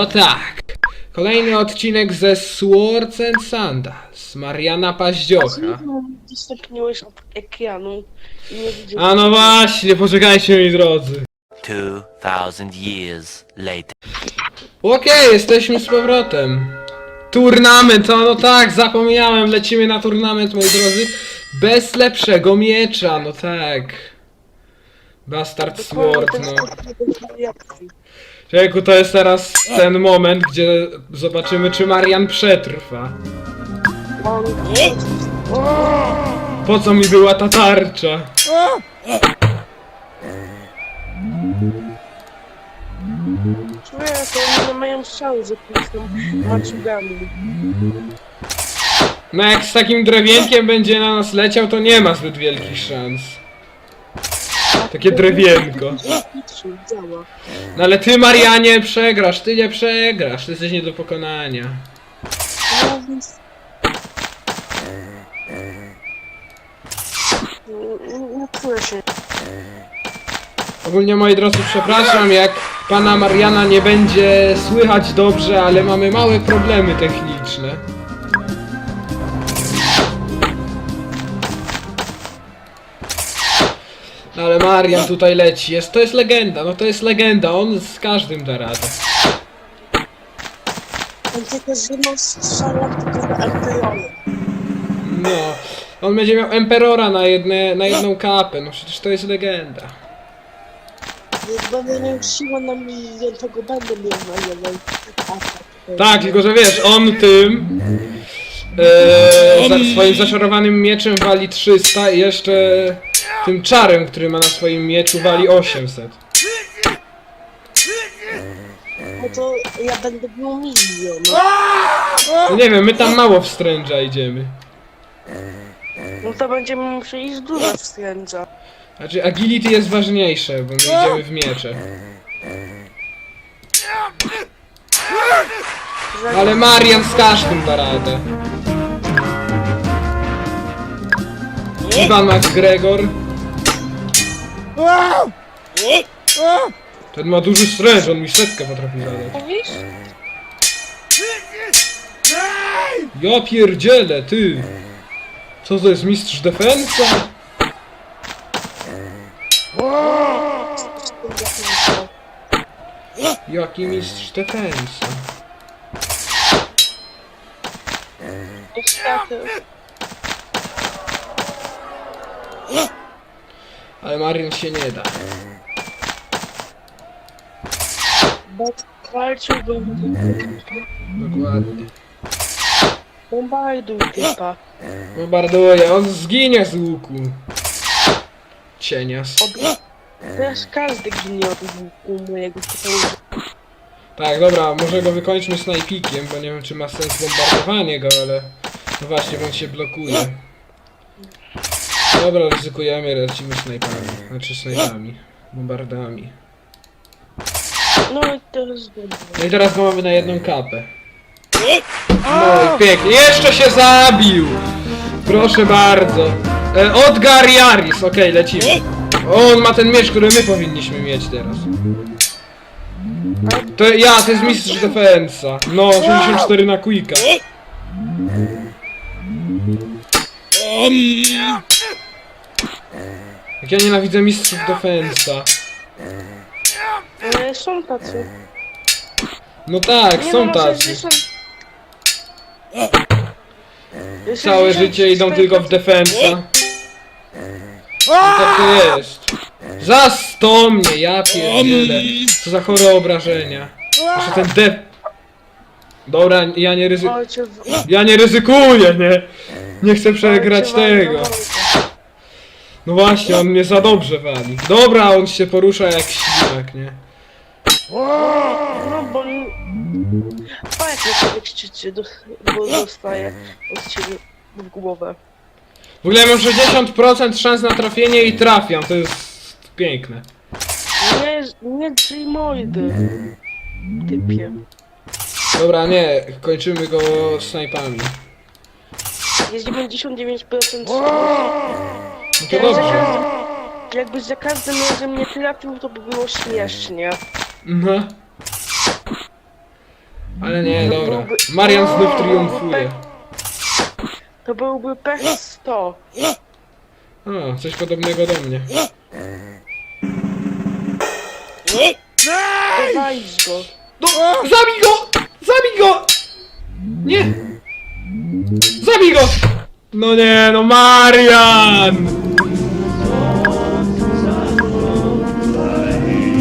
O tak. Kolejny odcinek ze Swords and Sandals. Mariana Paździocha. Udostępniłeś od ekranu i nie widzę. A no właśnie, poczekajcie moi drodzy. 2,000 years later. Okej, jesteśmy z powrotem. Turnament, o no tak, zapomniałem, lecimy na turnament moi drodzy. Bez lepszego miecza, no tak. Bastard Sword, no. Człowieku, to jest teraz ten moment, gdzie zobaczymy, czy Marian przetrwa. Po co mi była ta tarcza? Czuję, to nie mają szans z jakimiś tam maczugami. No jak z takim drewienkiem będzie na nas leciał, to nie ma zbyt wielkich szans. Takie drewienko. No ale ty Marianie przegrasz, ty nie przegrasz, ty jesteś nie do pokonania. No czuję się. Ogólnie moi drodzy, przepraszam, jak pana Mariana nie będzie słychać dobrze, ale mamy małe problemy techniczne. Ale Marian tutaj leci, jest, to jest legenda, no to jest legenda, on z każdym da radę. On tylko zimą strzela tylko na Alteronie. No, on będzie miał Emperora na, jedne, na jedną kapę, no przecież to jest legenda. Jak będę miał siłę na milion, to go będę miał na jeden atak. Tak, tylko że wiesz, on tym e, za, swoim zaczarowanym mieczem wali 300 i jeszcze tym czarem, który ma na swoim mieczu wali 800. No to ja będę miał milion. No nie wiem, my tam mało w stręża idziemy. No to będziemy musieli iść dużo w stręża. Znaczy agility jest ważniejsze, bo my idziemy w miecze. Ale Marian z każdym da radę. Iwan McGregor. Ten ma duży stręż, on mi setkę potrafi zadać. Mówisz? Ja pierdzielę, ty! Co to jest mistrz defensa? Jaki mistrz defensa? Niestety. Ale Marian się nie da. Bo walczyłbym. Dokładnie. Bombarduj typa. Bombarduje, on zginie z łuku. Cienias. Teraz każdy ginie od łuku mojego potężnego. Tak, dobra, może go wykończmy snajpikiem, bo nie wiem czy ma sens bombardowanie go, ale... No właśnie, bo on się blokuje. Dobra, ryzykujemy, lecimy snajpami. Znaczy snajpami. Bombardami. No i teraz. No i teraz go mamy na jedną kapę. No i pięknie. Jeszcze się zabił! Proszę bardzo. E, Odgar Jaris, okej, lecimy. O, on ma ten miecz, który my powinniśmy mieć teraz. To ja, to jest mistrz defensa. No, 64 na quicka. Jak ja nienawidzę mistrzów defensa. Ale są tacy. No tak, Nie są no, tacy. 60 Całe 60 życie idą tylko w defensa. No tak to jest. Za sto mnie, ja pierdzielę. Co za chore obrażenia. Jeszcze ten def... Dobra, ja nie ryzy... Ojcze, w- Ja nie ryzykuję, nie? Nie chcę przegrać tego. No właśnie, on mnie za dobrze wali. Dobra, on się porusza jak ślimak, nie? No bo... Patrz jak sobie krzyczy, do- bo dostaje od ciebie w głowę. W ogóle ja mam 60% szans na trafienie i trafiam, to jest piękne. Nie, nie drzyj mordy. Typie. Dobra, nie, kończymy go snajpami. Jest 99% No to Jakby za dobrze. każdym- Jakbyś za każdym razem nie trafił, to by było śmiesznie. No. Ale nie, dobra. Marian znów triumfuje. To byłby pech 100. O, coś podobnego do mnie. Go. No, zabij go! Zabij go! Nie! Zabij go! No nie, no Marian!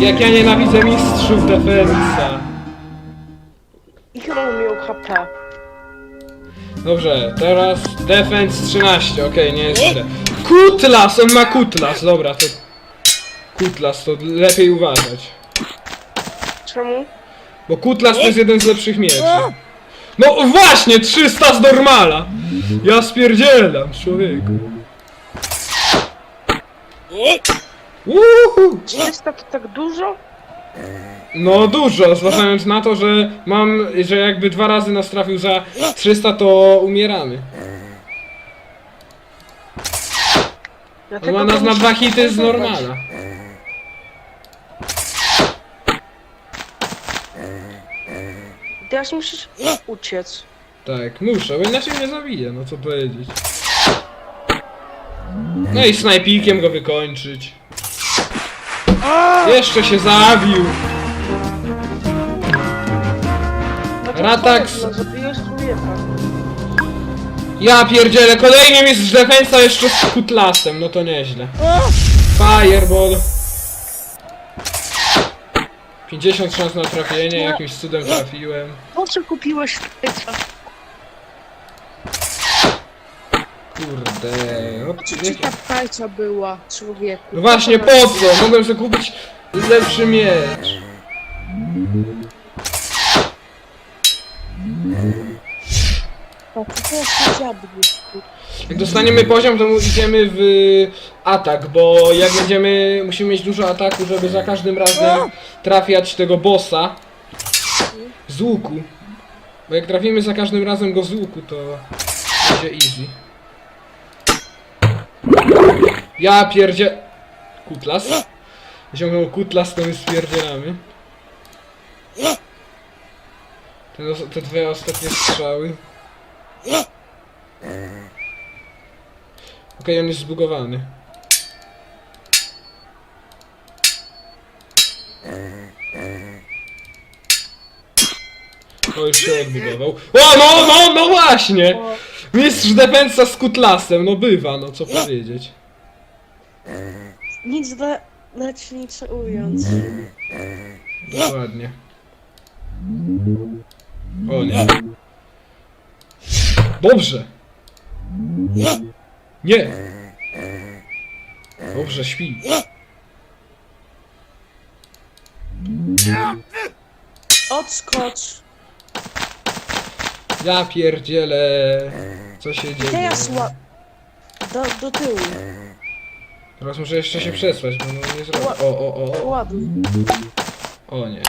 Jak ja nienawidzę mistrzów defensa. I chyba miał HP. Dobrze, teraz defense 13, okej, nie jest źle. Kutlas, on ma kutlas, dobra, to... Kutlas, to lepiej uważać. Czemu? Bo Kutlas to jest jeden z lepszych mieczy. No właśnie, 300 z normala! Ja spierdzielam, człowieku. Uhu. 300 to tak dużo? No dużo, zważając na to, że mam, że jakby dwa razy nas trafił za 300, to umieramy. On Dlatego ma nas to na dwa hity z normala. Teraz musisz uciec. Tak, muszę, bo inaczej mnie zabije, no co powiedzieć. No i snajpikiem go wykończyć. Jeszcze się zabił! No to Ratax. No. Ja pierdzielę, kolejny mistrz defensa jeszcze z kutlasem, no to nieźle. Fireball. 50 szans na trafienie, jakimś cudem trafiłem. Po co kupiłeś tyca? Kurde, ci ta fajca była, człowieku? no właśnie po co? Mogłem sobie kupić lepszy miecz. Co to jest diabły? Jak dostaniemy poziom, to idziemy w atak, bo jak będziemy, musimy mieć dużo ataku, żeby za każdym razem trafiać tego bossa z łuku. Bo jak trafimy za każdym razem go z łuku, to będzie easy. Ja pierdzie... Kutlas? Ściągnął kutlas, to my spierdzielamy. Te, dwie ostatnie strzały. Okej, on jest zbugowany. O, już się odbudował. O, no, no, no właśnie! Mistrz defensa z kutlasem, no bywa, no co powiedzieć. Nic da, lecz nic ując. Dokładnie. O nie. Dobrze. Nie. Dobrze, śpi. Odskocz. Ja pierdzielę. Co się dzieje? teraz ła... Do, do tyłu. Teraz muszę jeszcze się przesłać, bo no nie zrobię. O, o, o, o. Ładuj. O nie.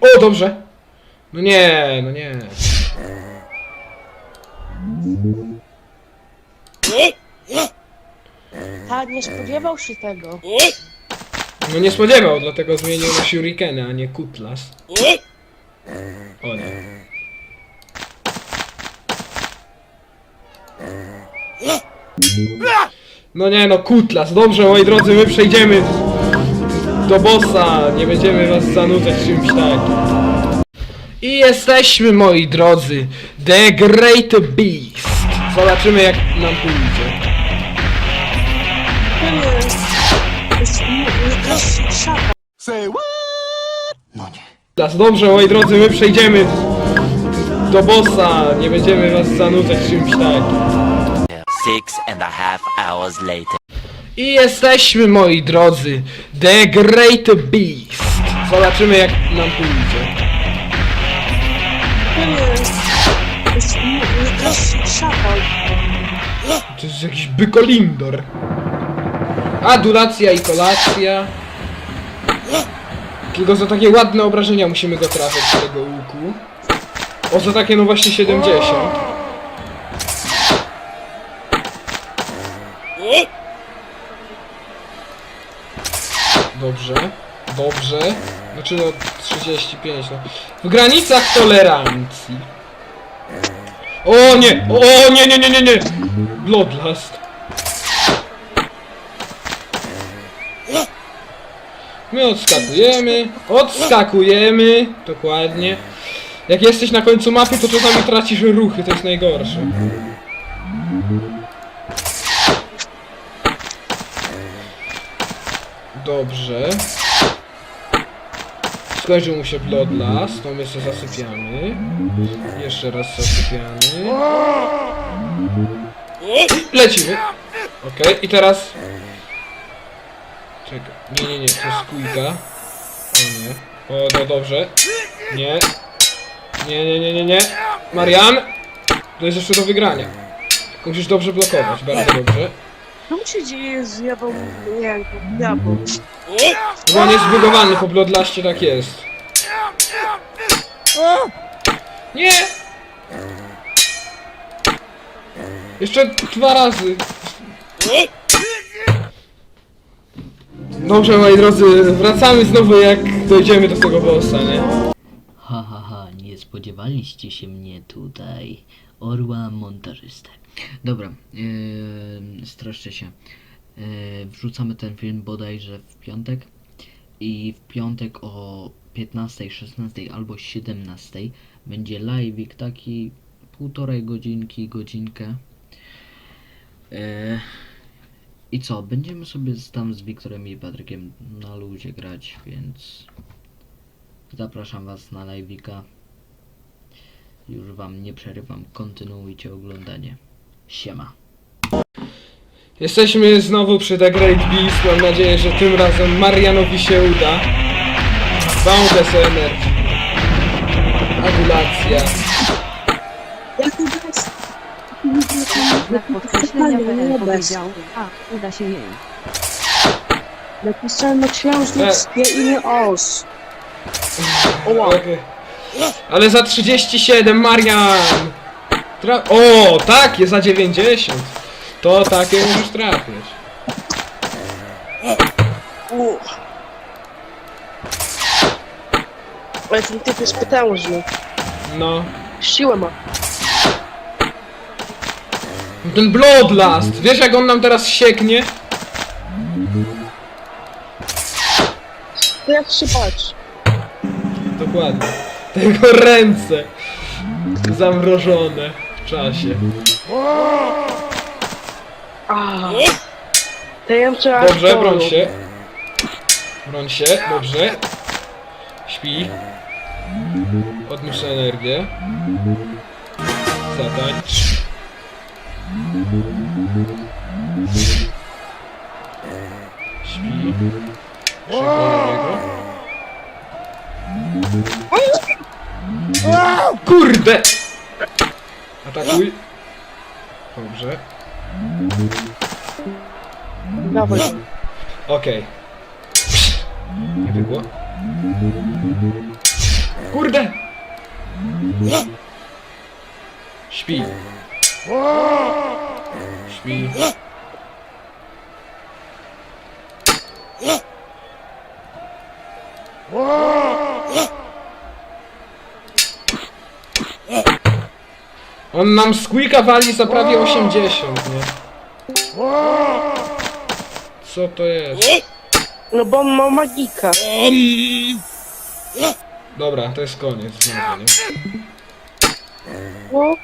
O, dobrze. No nie, no nie. Ta nie spodziewał się tego. No nie spodziewał, dlatego zmienił na shurikeny, a nie kutlas. No nie no, kutlas. Dobrze, moi drodzy, my przejdziemy do bossa. Nie będziemy was zanudzać czymś takim. I jesteśmy, moi drodzy, The Great Beast. Zobaczymy, jak nam pójdzie. To jest nie-. Teraz dobrze, moi drodzy, my przejdziemy do bossa. Nie będziemy was zanudzać czymś takim. Six and a half hours later. I jesteśmy, moi drodzy, The Great Beast. Zobaczymy, jak nam pójdzie. To jest jakiś bykolindor. Adulacja i kolacja. Tylko za takie ładne obrażenia musimy go trafiać z tego łuku. O, za takie no właśnie 70. Dobrze, dobrze. Znaczy no 35 no. W granicach tolerancji. O nie! O nie nie nie nie nie! Bloodlust. My odskakujemy, odskakujemy, dokładnie. Jak jesteś na końcu mapy, to czasami tracisz ruchy, to jest najgorsze. Dobrze. Skończył mu się Bloodlust, to my się zasypiamy. Jeszcze raz zasypiamy. Lecimy. Okej, i teraz... Czekaj, nie, nie, nie, to jest kujka. O nie. O, no dobrze. Nie. Nie, nie, nie, nie, nie. Marian! To jest jeszcze do wygrania. Musisz dobrze blokować, bardzo dobrze. Co mu się dzieje z jabą, nie jabłą? Chyba nie jest zbudowany, po Bloodlaście tak jest. Nie! Jeszcze dwa razy. Dobrze, moi drodzy, wracamy znowu jak dojdziemy do tego bossa, nie? Ha, ha, ha, nie spodziewaliście się mnie tutaj. Orła montażystę. Dobra, yy, się. Yy, wrzucamy ten film bodajże w piątek. I w piątek o 15, 16 albo 17 będzie live'ik taki półtorej godzinki, godzinkę. Yy, I co, będziemy sobie tam z Wiktorem i Patrykiem na luzie grać, więc Zapraszam Was na live'ika. Już Wam nie przerywam, kontynuujcie oglądanie. Siema. Jesteśmy znowu przy The Great Beast. Mam nadzieję, że tym razem Marianowi się uda. Boundless Energy. Adulacja. Jak to jest? Znak podkreślenia PL nie powiedział, a, uda się jej. Napisałem na księżniczskie imię Os. Oła. Ale za 37, Marian! Tra o, takie, za 90. To takie możesz trafić. U. Ale ten typ jest potężny. No. Siłę ma. Ten Bloodlust, wiesz jak on nam teraz sieknie? To jak się patrz. Dokładnie. Tego ręce zamrożone w czasie. A. Tajemnicza Dobrze, broń się. Broń się, dobrze. Śpi. Odmyśl energię. Zatańcz. Śpi. Przekonaj go. Kurde! Atakuj. Dobrze. Dawaj. Okej. Nie wygło. Kurde! Śpi. Śpi. On nam squeaka wali za prawie 80, nie? Co to jest? No bo on ma magika. Dobra, to jest koniec znowu, nie? No,